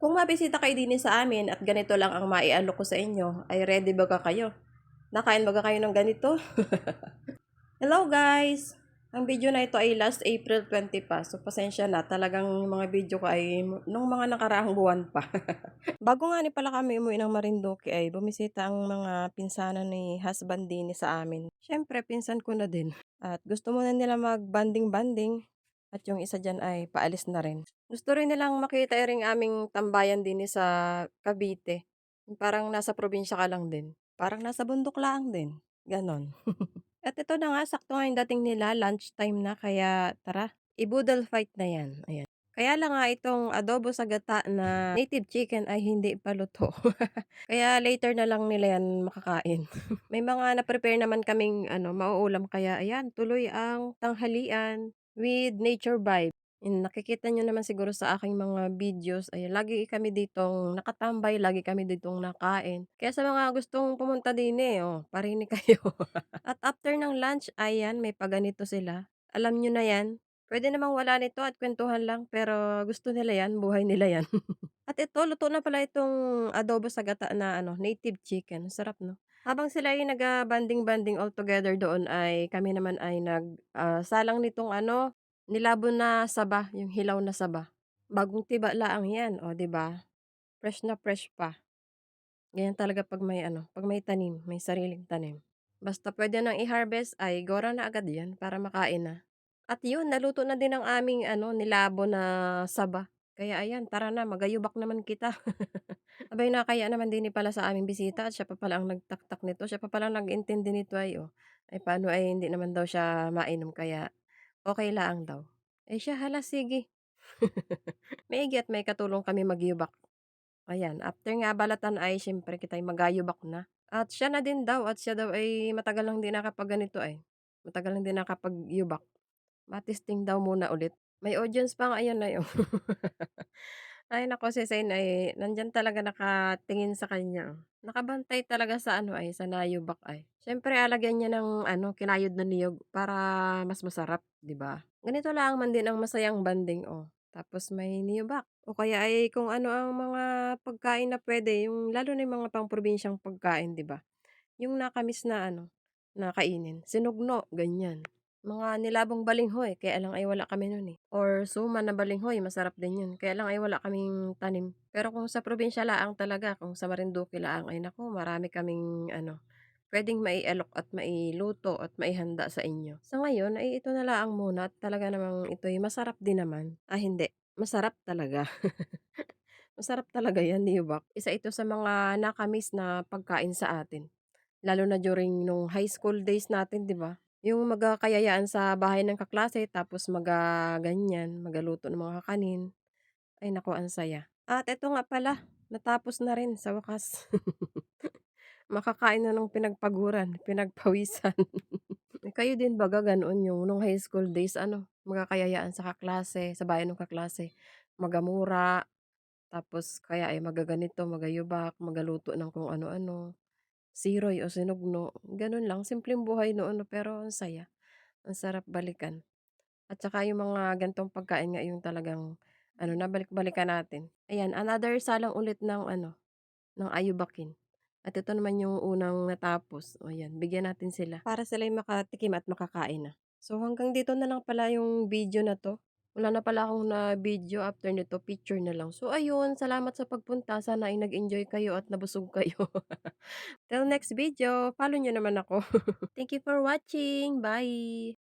Kung mabisita kayo din sa amin at ganito lang ang maialok ko sa inyo, ay ready ba ka kayo? Nakain ba kayo ng ganito? Hello guys! Ang video na ito ay last April 20 pa. So pasensya na, talagang yung mga video ko ay nung mga nakaraang buwan pa. Bago nga ni pala kami umuwi ng Marinduque ay bumisita ang mga pinsanan ni husband din sa amin. Siyempre, pinsan ko na din. At gusto muna nila mag-banding-banding. At yung isa dyan ay paalis na rin. Gusto rin nilang makita rin aming tambayan din sa Cavite. Parang nasa probinsya ka lang din. Parang nasa bundok lang din. Ganon. At ito na nga, sakto nga yung dating nila, lunchtime na, kaya tara, ibudol fight na yan. Ayan. Kaya lang nga itong adobo sa gata na native chicken ay hindi pa luto. kaya later na lang nila yan makakain. May mga na-prepare naman kaming ano, mauulam kaya ayan, tuloy ang tanghalian with nature vibe. Yun, nakikita nyo naman siguro sa aking mga videos, ay lagi kami ditong nakatambay, lagi kami ditong nakain. Kaya sa mga gustong pumunta din eh, oh, parinig kayo. At after ng lunch, ayan, may paganito sila. Alam nyo na yan. Pwede namang wala nito at kwentuhan lang, pero gusto nila yan, buhay nila yan. at ito, luto na pala itong adobo sa gata na ano, native chicken. Sarap, no? Habang sila ay nag-banding-banding all together doon ay kami naman ay nag ah, salang nitong ano, nilabon na saba, yung hilaw na saba. Bagong tiba laang 'yan, oh, 'di ba? Fresh na fresh pa. Ganyan talaga 'pag may ano, 'pag may tanim, may sariling tanim. Basta puwede nang i-harvest ay gora na agad 'yan para makain na. At 'yun, naluto na din ang aming ano, nilabon na saba. Kaya ayan, tara na magayubak naman kita. Abay, nakakahiya naman din pala sa aming bisita at siya pa pala ang nagtaktak nito, siya pa pala ang nag-intindi nito ay, oh, ay paano ay hindi naman daw siya mainom kaya okey laang daw. Eh, siya, "Hala sige." Maigi at may katulong kami magyubak. Ayan, after nga balatan ay siyempre kita'y magayubak na. At siya na din daw at siya daw ay matagal lang din nakapagganito, eh, matagal lang din nakapagyubak. Ma-testing daw muna ulit. May audience pa nga yun ay, oh. Ay naku, si Zane ay nandiyan talaga nakatingin sa kanya. Nakabantay talaga sa ano ay, sa nayubak ay. Siyempre lalagyan niya ng ano, kinayod na niyog para mas masarap, 'di ba? Ganito lang man din ang masayang banding, oh. Tapos may niyobak o kaya ay kung ano ang mga pagkain na puwede, yung lalo na yung mga pang-probinsyang pagkain, 'di ba? Yung nakamiss na ano, na kainin, sinugno, ganyan. Mga nilabong balinghoy, kaya lang ay wala kami nun, eh. Or suman na balinghoy, masarap din yun, kaya lang ay wala kaming tanim. Pero kung sa probinsya laang talaga, kung sa Marinduque laang, ay naku, marami kaming ano, puwedeng maialok at mailuto at maihanda sa inyo. Sa ngayon ay ito na laang muna at talaga namang ito'y masarap din naman. Ah, hindi, masarap talaga. Masarap talaga yan, niyobak. Isa ito sa mga nakamiss na pagkain sa atin. Lalo na during nung high school days natin, 'di ba? Yung magkakayayaan sa bahay ng kaklase tapos maga-ganyan, magaluto ng mga kakanin. Ay naku, ang saya. At eto nga pala, natapos na rin sa wakas. Makakain na ng pinagpaguran, pinagpawisan. Kayo din ba ganoon yung nung high school days ano, magkakayayaan sa kaklase, sa bahay ng kaklase, magamura, tapos kaya ay magaganito, magayubak, magaluto ng kung ano-ano. Siroy o sinugno, gano'n lang simpleng buhay noon 'no, pero ang saya, ang sarap balikan. At saka yung mga ganitong pagkain nga yung talagang ano, nabalik-balikan natin. Ayan, another salang ulit ng ano, ng ayubakin. At ito naman yung unang natapos, o ayan, bigyan natin sila para sila'y makatikim at makakain na. So hanggang dito na lang pala yung video na 'to. Wala na pala akong na-video after nito, picture na lang. So ayun, salamat sa pagpunta, sana ay nag-enjoy kayo at nabusog kayo. Till next video, follow niyo naman ako. Thank you for watching. Bye.